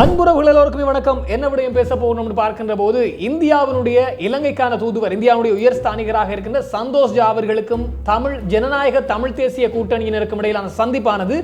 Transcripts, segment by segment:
அன்புறவுகள் எல்லோருக்குமே வணக்கம். என்ன விடயம் பேச போகணும்னு பார்க்கின்ற போது இந்தியாவினுடைய இலங்கைக்கான தூதுவர் இந்தியாவுடைய உயர் ஸ்தானிகராக இருக்கின்ற சந்தோஷ் ஜா அவர்களுக்கும் தமிழ் ஜனநாயக தமிழ் தேசிய கூட்டணியினருக்கும் இடையிலான சந்திப்பானது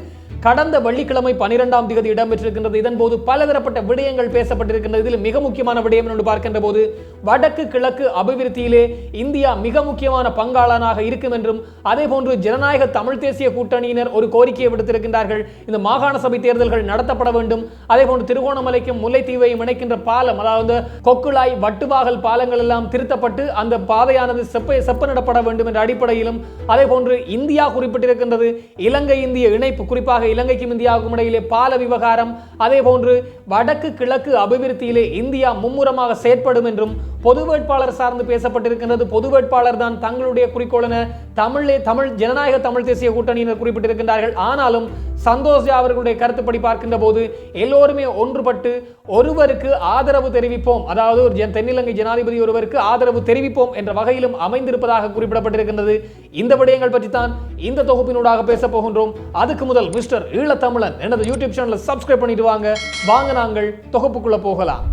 கடந்த வெள்ளிக்கிழமை பனிரெண்டாம் தேதி இடம்பெற்றிருக்கின்றது. இதன் போது பலதரப்பட்ட விடயங்கள் பேசப்பட்டிருக்கின்றது. இதில் மிக முக்கியமான விடயம் என்று பார்க்கின்ற போது வடக்கு கிழக்கு அபிவிருத்தியிலே இந்தியா மிக முக்கியமான பங்காளனாக இருக்கும் என்றும் அதே போன்று ஜனநாயக தமிழ் தேசிய கூட்டணியினர் ஒரு கோரிக்கையை விடுத்திருக்கின்றார்கள். இந்த மாகாண சபை தேர்தல்கள் நடத்தப்பட வேண்டும். அதே போன்று திருகோணமலைக்கும் முல்லைத்தீவையும் இணைக்கின்ற பாலம் அதாவது கொக்குளாய் வட்டுவாகல் பாலங்கள் எல்லாம் திருத்தப்பட்டு அந்த பாதையானது செப்ப செப்பனிடப்பட வேண்டும் என்ற அடிப்படையிலும் அதே போன்று இந்தியா குறிப்பிட்டிருக்கின்றது. இலங்கை இந்திய இணைப்பு குறிப்பாக இலங்கைக்கும் இந்தியாவுக்கும் இடையிலே பால விவகாரம் அதே போன்று வடக்கு கிழக்கு அபிவிருத்தியிலே இந்தியா மும்முரமாக செயற்படும் என்றும் பொது வேட்பாளர் சார்ந்து பேசப்பட்டிருக்கின்றது. பொது வேட்பாளர் தான் தங்களுடைய குறிக்கோள் என தமிழே தமிழ் ஜனநாயக தமிழ் தேசிய கூட்டணியினர் குறிப்பிட்டிருக்கின்றார்கள். ஆனாலும் சந்தோஷ் அவர்களுடைய கருத்துப்படி பார்க்கின்ற போது எல்லோருமே ஒன்றுபட்டு ஒருவருக்கு ஆதரவு தெரிவிப்போம். அதாவது ஒரு தென்னிலங்கை ஜனாதிபதி ஒருவருக்கு ஆதரவு தெரிவிப்போம் என்ற வகையிலும் அமைந்திருப்பதாக குறிப்பிடப்பட்டிருக்கின்றது. இந்த விடயங்கள் பற்றி தான் இந்த தொகுப்பினூடாக பேச போகின்றோம். அதுக்கு முதல் மிஸ்டர் ஈழத்தமிழன் எனது யூடியூப் சேனலை சப்ஸ்கிரைப் பண்ணிட்டு வாங்க. வாங்க நாங்கள் தொகுப்புக்குள்ள போகலாம்.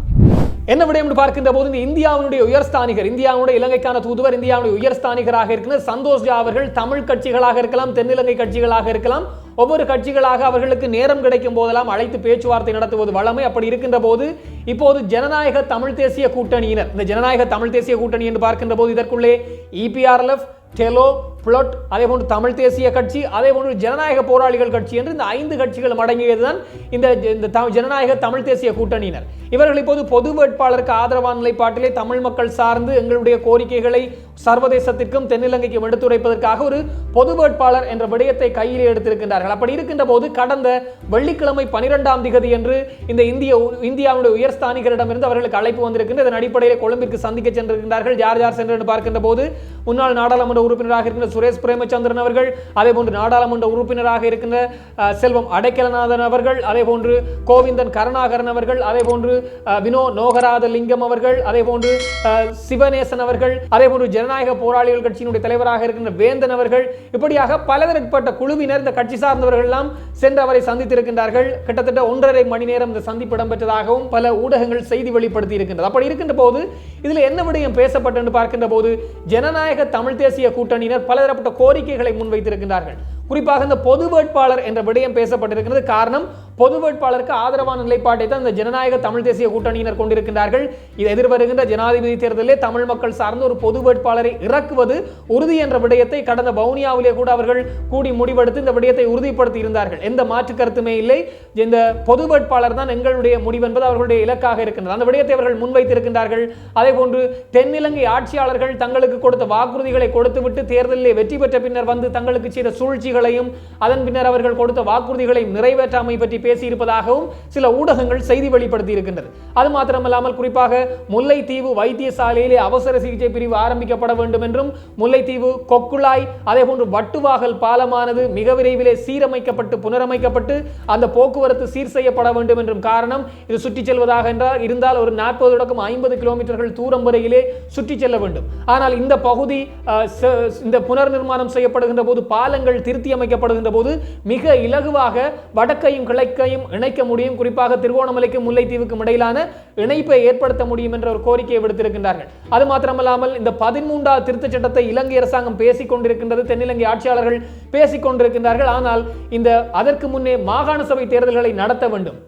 என்ன விடயம் என்று பார்க்கின்ற போது இந்த இந்தியாவினுடைய உயர்ஸ்தானிகர் இந்தியாவுடைய இலங்கைக்கான தூதுவர் இந்தியாவுடைய உயர்ஸ்தானிகராக இருக்கிற சந்தோஷ் ஜா அவர்கள் தமிழ் கட்சிகளாக இருக்கலாம் தென்னிலங்கை கட்சிகளாக இருக்கலாம் ஒவ்வொரு கட்சிகளாக அவர்களுக்கு நேரம் கிடைக்கும் போதெல்லாம் அழைத்து பேச்சுவார்த்தை நடத்துவது வளமை. அப்படி இருக்கின்ற போது இப்போது ஜனநாயக தமிழ் தேசிய கூட்டணியினர் இந்த ஜனநாயக தமிழ் தேசிய கூட்டணி என்று பார்க்கின்ற போது இதற்குள்ளே இபிஆர்எல்எஃப் டெலோ புளொட் அதே போன்று தமிழ் தேசிய கட்சி அதே போன்று ஜனநாயக போராளிகள் கட்சி என்று இந்த ஐந்து கட்சிகள் அடங்கியதுதான் இந்த இந்த த- ஜனநாயக தமிழ் தேசிய கூட்டணியினர். இவர்கள் இப்போது பொது வேட்பாளருக்கு ஆதரவான நிலைப்பாட்டிலே தமிழ் மக்கள் சார்ந்து எங்களுடைய கோரிக்கைகளை சர்வதேசத்திற்கும் தென்னிலங்கைக்கும் எடுத்துரைப்பதற்காக ஒரு பொது வேட்பாளர் என்ற விடயத்தை கையிலே எடுத்திருக்கின்றார்கள். அப்படி இருக்கின்ற போது கடந்த வெள்ளிக்கிழமை பனிரெண்டாம் திகதி என்று இந்த இந்திய இந்தியாவுடைய உயர்ஸ்தானிகரிடமிருந்து அவர்களுக்கு அழைப்பு வந்திருக்கின்ற இதன் அடிப்படையில் கொழும்பிற்கு சந்திக்க சென்றிருக்கிறார்கள் யார் யார் சென்று பார்க்கின்ற போது முன்னாள் நாடாளுமன்ற உறுப்பினராக இருக்கின்ற சுரேஷ் பிரேமச்சந்திரன் அவர்கள் அதே போன்று நாடாளுமன்ற உறுப்பினராக இருக்கின்ற செல்வம் அடைக்கலநாதன் அவர்கள் அதே போன்று கோவிந்தன் கருணாகரன் அவர்கள் அதே போன்று வினோ நோகராத லிங்கம் அவர்கள் அதே போன்று சிவநேசன் அவர்கள் அதே போன்று ஜனநாயக போராளிகள் கட்சியினுடைய தலைவராக இருக்கின்ற வேந்தன் அவர்கள் இப்படியாக பலதரப்பட்ட குழுவினர் இந்த கட்சி சார்ந்தவர்கள் எல்லாம் சென்று அவரை சந்தித்திருக்கின்றார்கள். கிட்டத்தட்ட ஒன்றரை மணி நேரம் இந்த சந்திப்பு இடம்பெற்றதாகவும் பல ஊடகங்கள் செய்தி வெளிப்படுத்தி இருக்கின்றது. அப்படி இருக்கின்ற போது இதில் என்ன விடயம் பேசப்பட்டு பார்க்கின்ற போது ஜனநாயக தமிழ் தேசிய கூட்டணியினர் பல பலதரப்பட்ட கோரிக்கைகளை முன்வைத்திருக்கின்றார்கள். குறிப்பாக இந்த பொது வேட்பாளர் என்ற விடயம் பேசப்பட்டிருக்கிறது. காரணம் பொது வேட்பாளருக்கு ஆதரவான நிலைப்பாட்டை தான் இந்த ஜனநாயக தமிழ் தேசிய கூட்டணியினர் கொண்டிருக்கிறார்கள் இது எதிர்வருகின்ற ஜனாதிபதி தேர்தலிலே தமிழ் மக்கள் சார்ந்த ஒரு பொது வேட்பாளரை இறக்குவது உறுதி என்ற விடயத்தை கடந்த வவுனியாவிலே கூட அவர்கள் கூடி முடிவெடுத்து இந்த விடயத்தை உறுதிப்படுத்தி இருந்தார்கள் எந்த மாற்று கருத்துமே இல்லை. இந்த பொது வேட்பாளர் தான் எங்களுடைய முடிவு என்பது அவர்களுடைய இலக்காக இருக்கின்றது. அந்த விடயத்தை அவர்கள் முன்வைத்திருக்கின்றார்கள். அதே போன்று தென்னிலங்கை ஆட்சியாளர்கள் தங்களுக்கு கொடுத்த வாக்குறுதிகளை கொடுத்துவிட்டு தேர்தலிலே வெற்றி பெற்ற பின்னர் வந்து தங்களுக்கு செய்த சூழ்ச்சிகளையும் அதன் பின்னர் அவர்கள் கொடுத்த வாக்குறுதிகளையும் நிறைவேற்றாமை பற்றி பேசியிருப்பதாகவும் சில ஊடகங்கள் செய்தி வெளிப்படுத்தி இருக்கின்றது அது மாத்திரமல்லாமல் குறிப்பாக முல்லைத்தீவு வைத்தியசாலையிலே அவசர சிகிச்சை பிரிவு ஆரம்பிக்கப்பட வேண்டும் என்றும் முல்லைத்தீவு கொக்குளாய் அதே போன்று வட்டுவாகல் பாலமானது மிக விரைவிலே சீரமைக்கப்பட்டு புனரமைக்கப்பட்டு அந்த போக்குவரத்து சீர் செய்யப்பட வேண்டும் என்றும் காரணம் இது சுற்றி செல்வதாக என்றால் இருந்தால் ஒரு நாற்பது தொடக்கம் ஐம்பது கிலோமீட்டர்கள் தூரம் வரையிலே சுற்றி செல்ல வேண்டும். ஆனால் இந்த பகுதி இந்த புனர் நிர்மாணம் செய்யப்படுகின்ற போது பாலங்கள் திருத்தி அமைக்கப்படுகின்ற போது மிக இலகுவாக வடக்கையும் கிழக்கையும் இணைக்க முடியும். குறிப்பாக திருகோணமலைக்கும் முல்லைத்தீவுக்கும் இடையிலான இணைப்பை ஏற்படுத்த முடியும் என்ற ஒரு கோரிக்கையை விடுத்திருக்கின்றார்கள். அது மாத்திரமல்லாமல் இந்த பதிமூன்றாவது திருத்தச் சட்டத்தை இலங்கை அரசாங்கம் பேசிக் கொண்டிருக்கின்றது தென்னிலங்கை ஆட்சியாளர்கள் பேசிக் கொண்டிருக்கின்றார்கள் ஆனால் இந்த அதற்கு முன்னே மாகாண சபை தேர்தல்களை நடத்த வேண்டும்.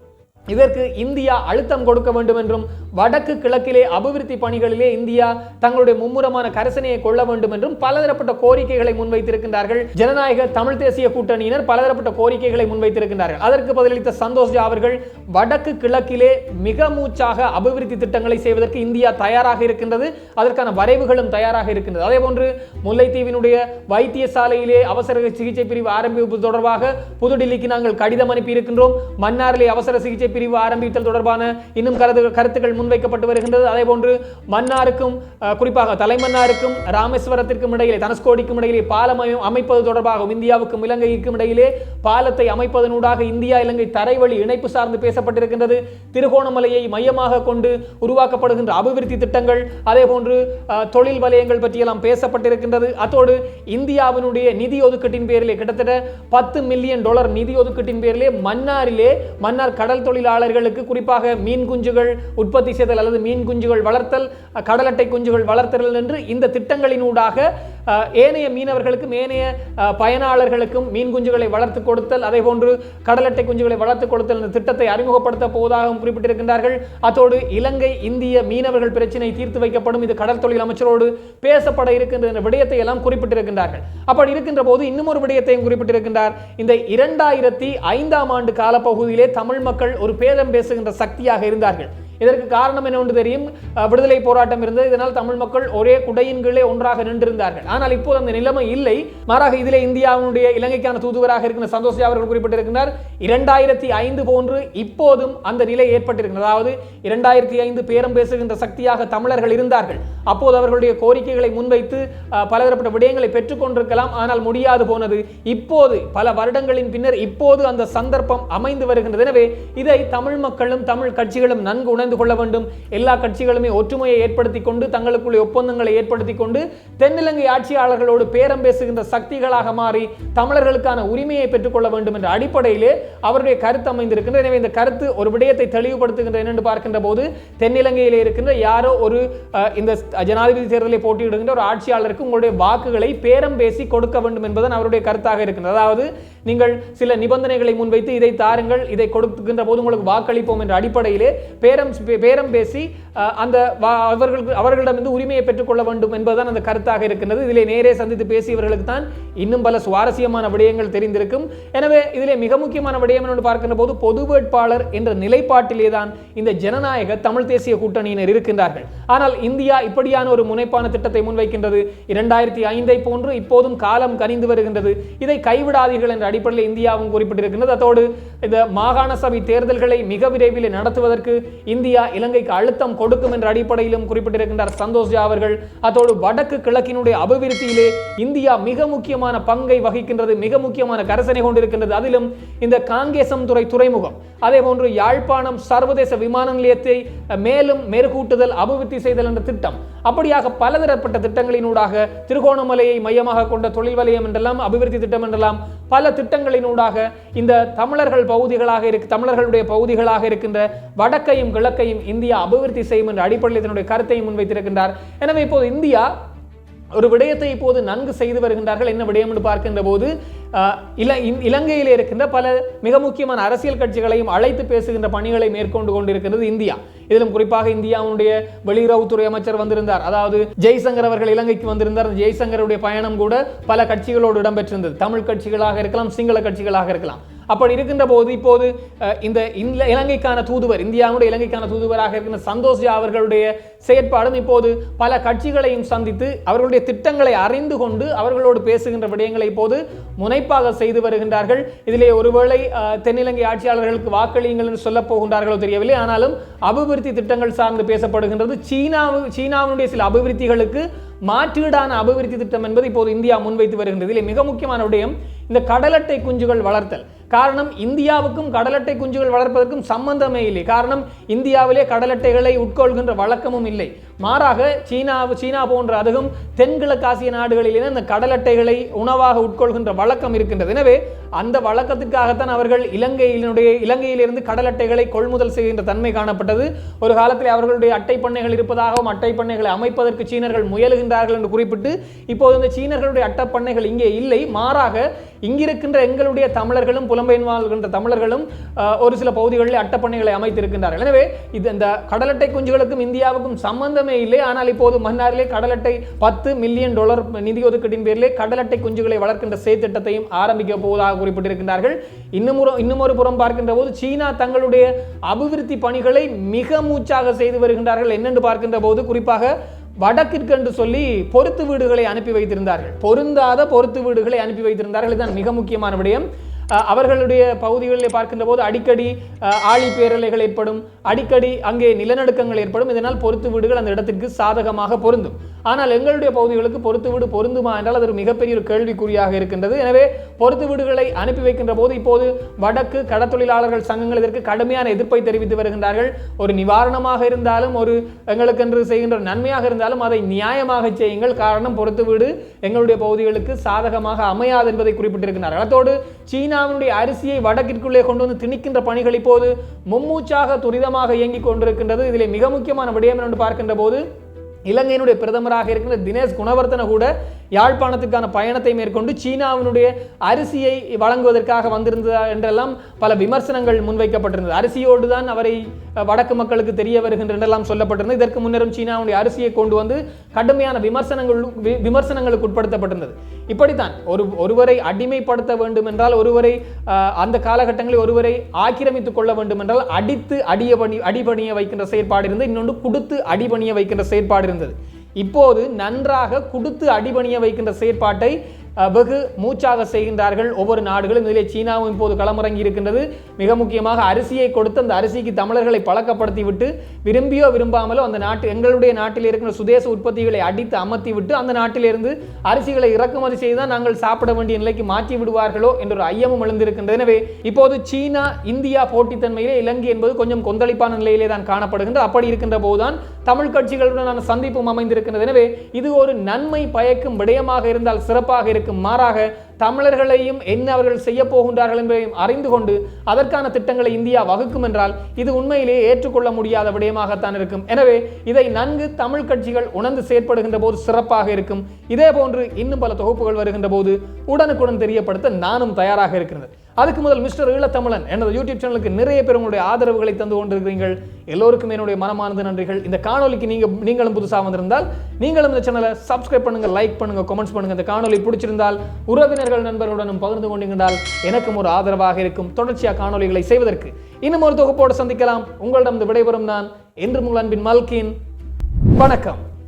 இதற்கு இந்தியா அழுத்தம் கொடுக்க வேண்டும் என்றும் வடக்கு கிழக்கிலே அபிவிருத்தி பணிகளிலே இந்தியா தங்களுடைய மும்முரமான கரசனையை கொள்ள வேண்டும் என்றும் பலதரப்பட்ட கோரிக்கைகளை முன்வைத்திருக்கின்றார்கள். ஜனநாயக தமிழ் தேசிய கூட்டணியினர் பலதரப்பட்ட கோரிக்கைகளை முன்வைத்திருக்கின்றார்கள். அதற்கு பதிலளித்த சந்தோஷ் ஜா அவர்கள் வடக்கு கிழக்கிலே மிக மூச்சாக அபிவிருத்தி திட்டங்களை செய்வதற்கு இந்தியா தயாராக இருக்கின்றது. அதற்கான வரைவுகளும் தயாராக இருக்கின்றது. அதே போன்று முல்லைத்தீவினுடைய வைத்தியசாலையிலே அவசர சிகிச்சை பிரிவு ஆரம்பிப்பது தொடர்பாக புதுடில்லிக்கு நாங்கள் கடிதம் அனுப்பி இருக்கின்றோம் மன்னாரிலே அவசர சிகிச்சை பிரிவு ஆரம்பித்தல் தொடர்பான இன்னும் கருத்து கருத்துக்கள் முன்வைக்கப்பட்டு வருகின்றது. அதே போன்று மன்னாருக்கும் குறிப்பாக தலைமன்னாருக்கும் ராமேஸ்வரத்திற்கும் இடையிலே தனுஷ்கோடிக்கும் இடையிலே பாலம் அமைப்பது தொடர்பாகவும் இந்தியாவுக்கும் இலங்கைக்கும் இடையிலே பாலத்தை அமைப்பதனூடாக இந்தியா இலங்கை தரைவழி இணைப்பு சார்ந்து பேசப்பட்டிருக்கின்றது. திருகோணமலையை மையமாக கொண்டு உருவாக்கப்படுகின்ற அபிவிருத்தி திட்டங்கள் அதே போன்று தொழில் வலயங்கள் பற்றியெல்லாம் பேசப்பட்டிருக்கின்றது. அத்தோடு இந்தியாவினுடைய நிதி ஒதுக்கீட்டின் பேரிலே கிட்டத்தட்ட பத்து மில்லியன் டாலர் நிதி ஒதுக்கீட்டின் பேரிலே மன்னாரிலே மன்னார் கடல் தொழிலாளர்களுக்கு குறிப்பாக மீன் குஞ்சுகள் உற்பத்தி வீசுதல் அல்லது மீன் குஞ்சுகள் வளர்த்தல் கடலட்டை குஞ்சுகள் வளர்த்தல் என்று இந்த திட்டங்களினூடாக ஏனைய மீனவர்களுக்கும் ஏனைய பயனாளர்களுக்கும் மீன் குஞ்சுகளை வளர்த்து கொடுத்தல் அதே போன்று கடலட்டை குஞ்சுகளை வளர்த்து கொடுத்தல் இந்த திட்டத்தை அறிமுகப்படுத்த போவதாகவும் குறிப்பிட்டிருக்கின்றார்கள். அத்தோடு இலங்கை இந்திய மீனவர்கள் பிரச்சினை தீர்த்து வைக்கப்படும் இது கடல் தொழில் அமைச்சரோடு பேசப்பட இருக்கின்ற இந்த விடயத்தை எல்லாம் குறிப்பிட்டிருக்கின்றார்கள். அப்படி இருக்கின்ற போது இன்னும் ஒரு விடயத்தையும் குறிப்பிட்டிருக்கின்றார். இந்த இரண்டாயிரத்தி ஐந்தாம் ஆண்டு காலப்பகுதியிலே தமிழ் மக்கள் ஒரு பேதம் பேசுகின்ற சக்தியாக இருந்தார்கள். இதற்கு காரணம் என்ன ஒன்று தெரியும்? விடுதலை போராட்டம் இருந்தது. இதனால் தமிழ் மக்கள் ஒரே குடையின் கீழே ஒன்றாக நின்றிருந்தார்கள். ஆனால் இப்போது அந்த நிலைமை இல்லை. மாறாக இதிலே இந்தியாவினுடைய இலங்கைக்கான தூதுவராக இருக்கிற சந்தோஷ் அவர்கள் குறிப்பிட்டிருக்கிறார். இரண்டாயிரத்தி ஐந்து போன்று இப்போதும் அந்த நிலை ஏற்பட்டிருக்கிறது. அதாவது இரண்டாயிரத்தி ஐந்து பேரம் பேசுகின்ற சக்தியாக தமிழர்கள் இருந்தார்கள். அப்போது அவர்களுடைய கோரிக்கைகளை முன்வைத்து பலதரப்பட்ட விடயங்களை பெற்றுக்கொண்டிருக்கலாம் ஆனால் முடியாது போனது. இப்போது பல வருடங்களின் பின்னர் இப்போது அந்த சந்தர்ப்பம் அமைந்து வருகின்றது. எனவே இதை தமிழ் மக்களும் தமிழ் கட்சிகளும் நன்கு உணர்ந்து கொள்ள வேண்டும். எல்லா கட்சிகளுமே ஒற்றுமையை ஏற்படுத்தி கொண்டு தங்களுக்குள்ளே ஒப்பந்தங்களை ஏற்படுத்தி கொண்டு தென்னிலங்கை ஆட்சியாளர்களோடு பேரம் பேசுகின்ற சக்திகளாக மாறி தமிழர்களுக்கான உரிமையை பெற்றுக்கொள்ள வேண்டும் என்ற அடிப்படையிலே அவருடைய கருத்து அமைந்திருக்கின்ற எனவே இந்த கருத்து ஒரு விடயத்தை தெளிவுபடுத்துகின்ற என்னென்று பார்க்கின்ற போது தென்னிலங்கையில் இருக்கின்ற யாரோ ஒரு இந்த ஜனாதிபதி தேர்தலில் போட்டியிடுகின்ற ஒரு ஆட்சியாளருக்கு உங்களுடைய வாக்குகளை பேரம் பேசி கொடுக்க வேண்டும் என்பதன் அவருடைய கருத்தாக இருக்கின்றது. அதாவது நீங்கள் சில நிபந்தனைகளை முன்வைத்து இதை தாருங்கள் இதை கொடுக்கின்ற போது உங்களுக்கு வாக்களிப்போம் என்ற அடிப்படையிலே பேரம் பேரம் பேசி அந்த வா- அவர்களுக்கு அவர்களிடமிருந்து உரிமையை பெற்றுக்கொள்ள வேண்டும் என்பதுதான் அந்த கருத்தாக இருக்கின்றது. இதிலே நேரே சந்தித்து பேசியவர்களுக்கு தான் இன்னும் பல சுவாரஸ்யமான விடயங்கள் தெரிந்திருக்கும். எனவே இதிலே மிக முக்கியமான விடயம் என்று பார்க்கின்ற போது பொது வேட்பாளர் என்ற நிலைப்பாட்டிலே தான் இந்த ஜனநாயக தமிழ் தேசிய கூட்டணியினர் இருக்கின்றார்கள். ஆனால் இந்தியா இப்படியான ஒரு முனைப்பான திட்டத்தை முன்வைக்கின்றது. இரண்டாயிரத்தி ஐந்தை போன்று இப்போதும் காலம் கனிந்து வருகின்றது. இதை கைவிடாதீர்கள் என்ற அடிப்படையில் இந்தியாவும் குறிப்பிட்டிருக்கின்றது. அதோடு இந்த மாகாண சபை தேர்தல்களை மிக விரைவில் நடத்துவதற்கு இந்த இந்தியா இலங்கைக்கு அழுத்தம் கொடுக்கும் என்ற அடிப்படையிலும் குறிப்பிட்டிருக்கின்றார் சந்தோஷ் ஜா அவர்கள். அதோடு வடக்கு கிழக்கினுடைய அபிவிருத்தியிலே இந்தியா மிக முக்கியமான பங்கை வகிக்கின்றது மிக முக்கியமான கரசனை கொண்டிருக்கின்றது. அதிலும் இந்த காங்கேசம் துறை துறைமுகம் அதே போன்று யாழ்ப்பாணம் சர்வதேச விமான நிலையத்தை மேலும் மெருகூட்டுதல் அபிவிருத்தி செய்தல் என்ற திட்டம் அப்படியாக பலதரப்பட்ட திட்டங்களினூடாக திருகோணமலையை மையமாக கொண்ட தொழில் வலயம் என்றெல்லாம் அபிவிருத்தி திட்டம் என்றெல்லாம் பல திட்டங்களினூடாக இந்த தமிழர்கள் பகுதிகளாக இருக்கு தமிழர்களுடைய பகுதிகளாக இருக்கின்ற வடக்கையும் கிழக்கு இலக்கையும் இந்தியா அபிவிருத்தி செய்யும் என்ற அடிப்படையில் இதனுடைய கருத்தையும் முன்வைத்திருக்கின்றார். எனவே இப்போது இந்தியா ஒரு விடயத்தை இப்போது நன்கு செய்து வருகின்றார்கள். என்ன விடயம் என்று பார்க்கின்ற போது இல இலங்கையில் இருக்கின்ற பல மிக முக்கியமான அரசியல் கட்சிகளையும் அழைத்து பேசுகின்ற பணிகளை மேற்கொண்டு கொண்டிருக்கிறது இந்தியா. இதிலும் குறிப்பாக இந்தியாவுடைய வெளியுறவுத்துறை அமைச்சர் வந்திருந்தார். அதாவது ஜெய்சங்கர் அவர்கள் இலங்கைக்கு வந்திருந்தார். ஜெய்சங்கருடைய பயணம் கூட பல கட்சிகளோடு இடம்பெற்றிருந்தது. தமிழ் கட்சிகளாக இருக்கலாம் சிங்கள கட்சிகளாக இருக்கலாம். அப்படி இருக்கின்ற போது இப்போது இந்த இலங்கைக்கான தூதுவர் இந்தியாவுடைய இலங்கைக்கான தூதுவராக இருக்கின்ற சந்தோஷ் ஜா அவர்களுடைய செயற்பாடும் இப்போது பல கட்சிகளையும் சந்தித்து அவர்களுடைய திட்டங்களை அறிந்து கொண்டு அவர்களோடு பேசுகின்ற விடயங்களை இப்போது முனை முனைப்பாக செய்து வருகின்றார்கள். இதிலே ஒருவேளை தென்னிலங்கை ஆட்சியாளர்களுக்கு வாக்களியுங்கள் என்று சொல்ல போகின்றார்களோ தெரியவில்லை. ஆனாலும் அபிவிருத்தி திட்டங்கள் சார்ந்து பேசப்படுகின்றது. சீனாவு சீனாவினுடைய சில அபிவிருத்திகளுக்கு மாற்றீடான அபிவிருத்தி திட்டம் என்பது இப்போது இந்தியா முன்வைத்து வருகின்றது. இதிலே மிக முக்கியமான விடயம் இந்த கடலட்டை குஞ்சுகள் வளர்த்தல். காரணம் இந்தியாவுக்கும் கடலட்டை குஞ்சுகள் வளர்ப்பதற்கும் சம்பந்தமே இல்லை. காரணம் இந்தியாவிலே கடலட்டைகளை உட்கொள்கின்ற வழக்கமும் இல்லை. மாறாக சீனா சீனா போன்ற அதுவும் தென்கிழக்காசிய நாடுகளிலே அந்த கடலட்டைகளை உணவாக உட்கொள்கின்ற வழக்கம் இருக்கின்றது. எனவே அந்த வழக்கத்திற்காகத்தான் அவர்கள் இலங்கையினுடைய இலங்கையிலிருந்து கடலட்டைகளை கொள்முதல் செய்கின்ற தன்மை காணப்பட்டது. ஒரு காலத்தில் அவர்களுடைய அட்டை பண்ணைகள் இருப்பதாகவும் அட்டை பண்ணைகளை அமைப்பதற்கு சீனர்கள் முயலுகின்றார்கள் என்று குறிப்பிட்டு இப்போது இந்த சீனர்களுடைய அட்டை பண்ணைகள் இங்கே இல்லை. மாறாக இங்கிருக்கின்ற எங்களுடைய தமிழர்களும் புலம்பெயர் வாழ்கின்ற தமிழர்களும் ஒரு சில பகுதிகளில் அட்டப்பண்ணைகளை அமைத்திருக்கின்றார்கள். எனவே இது இந்த கடலட்டை குஞ்சுகளுக்கும் இந்தியாவுக்கும் சம்பந்தம் இல்லை ஆனால் இப்போது மன்னாரிலே கடலட்டை பத்து மில்லியன் டாலர் நிதி ஒதுக்கீட்டின் பேரிலே கடலட்டை குஞ்சுகளை வளர்க்கின்ற செயற்திட்டத்தையும் ஆரம்பிக்க போவதாக குறிப்பிட்டிருக்கின்றார்கள். இன்னும் ஒரு இன்னும் ஒரு புறம் பார்க்கின்ற போது சீனா தங்களுடைய அபிவிருத்தி பணிகளை மிக மூச்சாக செய்து வருகின்றார்கள் என்னென்று பார்க்கின்ற போது குறிப்பாக வடக்கிற்கென்று சொல்லி பொருத்து வீடுகளை அனுப்பி வைத்திருந்தார்கள். பொருந்தாத பொருத்து வீடுகளை அனுப்பி வைத்திருந்தார்கள். இதுதான் மிக முக்கியமான விடயம். அவர்களுடைய பகுதிகளில் பார்க்கின்ற போது அடிக்கடி ஆழி பேரலைகள் ஏற்படும் அடிக்கடி அங்கே நிலநடுக்கங்கள் ஏற்படும். இதனால் பொருத்து வீடுகள் அந்த இடத்திற்கு சாதகமாக பொருந்தும். ஆனால் எங்களுடைய பகுதிகளுக்கு பொருத்து வீடு பொருந்துமா என்றால் அது ஒரு மிகப்பெரிய ஒரு கேள்விக்குறியாக இருக்கின்றது. எனவே பொருத்து வீடுகளை அனுப்பி வைக்கின்ற போது இப்போது வடக்கு கடத்தொழிலாளர்கள் சங்கங்கள் இதற்கு கடுமையான எதிர்ப்பை தெரிவித்து வருகின்றார்கள். ஒரு நிவாரணமாக இருந்தாலும் ஒரு எங்களுக்கென்று செய்கின்ற ஒரு நன்மையாக இருந்தாலும் அதை நியாயமாக செய்யுங்கள். காரணம் பொறுத்து வீடு எங்களுடைய பகுதிகளுக்கு சாதகமாக அமையாது என்பதை குறிப்பிட்டிருக்கிறார்கள். அதோடு சீனாவினுடைய அரிசியை வடக்கிற்குள்ளே கொண்டு வந்து திணிக்கின்ற பணிகள் இப்போது மும்மூச்சாக துரிதமாக இயங்கிக் கொண்டிருக்கின்றது. இதிலே மிக முக்கியமான விடயம் என்று பார்க்கின்ற போது இலங்கையினுடைய பிரதமராக இருக்கின்ற தினேஷ் குணவர்த்தன கூட யாழ்ப்பாணத்துக்கான பயணத்தை மேற்கொண்டு சீனாவினுடைய அரிசியை வழங்குவதற்காக வந்திருந்ததா என்றெல்லாம் பல விமர்சனங்கள் முன்வைக்கப்பட்டிருந்தது. அரிசியோடு தான் அவரை வடக்கு மக்களுக்கு தெரிய வருகின்ற என்றெல்லாம் சொல்லப்பட்டிருந்தது. இதற்கு முன்னரும் சீனாவுடைய அரிசியை கொண்டு வந்து கடுமையான விமர்சனங்கள் வி- விமர்சனங்களுக்கு உட்படுத்தப்பட்டிருந்தது. இப்படித்தான் ஒரு ஒருவரை அடிமைப்படுத்த வேண்டும் என்றால் ஒருவரை அந்த காலகட்டங்களில் ஒருவரை ஆக்கிரமித்துக் கொள்ள வேண்டும் என்றால் அடித்து அடிய பணி அடிபணிய வைக்கின்ற செயற்பாடு இருந்தது. இன்னொன்று கொடுத்து அடிபணிய வைக்கின்ற செயற்பாடு இருந்தது. இப்போது நன்றாக கொடுத்து அடிபணிய வைக்கின்ற செயற்பாட்டை வெகு மூச்சாக செய்கின்றார்கள் ஒவ்வொரு நாடுகளும். இதிலே சீனாவும் இப்போது களமிறங்கி இருக்கின்றது. மிக முக்கியமாக அரிசியை கொடுத்து அந்த அரிசிக்கு தமிழர்களை பழக்கப்படுத்தி விட்டு விரும்பியோ விரும்பாமலோ அந்த நாட்டு எங்களுடைய நாட்டில் இருக்கிற சுதேச உற்பத்திகளை அடித்து அமர்த்தி விட்டு அந்த நாட்டிலிருந்து அரிசிகளை இறக்குமதி செய்து தான் நாங்கள் சாப்பிட வேண்டிய நிலைக்கு மாற்றி விடுவார்களோ என்ற ஒரு ஐயமும் எழுந்திருக்கின்றது. எனவே இப்போது சீனா இந்தியா போட்டித்தன்மையிலே இலங்கை என்பது கொஞ்சம் கொந்தளிப்பான நிலையிலே தான் காணப்படுகின்றது. அப்படி இருக்கின்ற போதுதான் தமிழ் கட்சிகளுடனான சந்திப்பும் அமைந்திருக்கிறது எனவே இது ஒரு நன்மை பயக்கும் விடயமாக இருந்தால் சிறப்பாக இருக்கும். மாறாக தமிழர்களையும் என்ன அவர்கள் செய்ய போகின்றார்கள் என்பதையும் அறிந்து கொண்டு அதற்கான திட்டங்களை இந்தியா வகுக்கும் என்றால் இது உண்மையிலேயே ஏற்றுக்கொள்ள முடியாத விடயமாகத்தான் இருக்கும். எனவே இதை நன்கு தமிழ் கட்சிகள் உணர்ந்து செயற்படுகின்ற போது சிறப்பாக இருக்கும். இதே போன்று இன்னும் பல தொகுப்புகள் வருகின்ற போது உடனுக்குடன் தெரியப்படுத்த நானும் தயாராக இருக்கிறது அதுக்கு முதல் மிஸ்டர் ஈழத்தமிழன் எனது யூடியூப் சேனலுக்கு நிறைய பேர் உங்களுடைய ஆதரவுகளை தந்து கொண்டிருக்கிறீர்கள். எல்லோருக்கும் என்னுடைய மனமானது நன்றிகள். இந்த காணொலிக்கு நீங்கள் நீங்களும் புதுசாக வந்திருந்தால் நீங்களும் இந்த சேனலை சப்ஸ்கிரைப் பண்ணுங்கள் லைக் பண்ணுங்கள் கமெண்ட்ஸ் பண்ணுங்கள் இந்த காணொலி பிடிச்சிருந்தால் உறவினர்கள் நண்பர்களுடனும் பகிர்ந்து கொண்டீங்கன்றால் எனக்கும் ஒரு ஆதரவாக இருக்கும். தொடர்ச்சியாக காணொலிகளை செய்வதற்கு இன்னும் ஒரு தொகுப்போடு சந்திக்கலாம். உங்களிடம் விடைபெறும் நான் என்று உங்கள் அன்பின் மல்கின். வணக்கம்.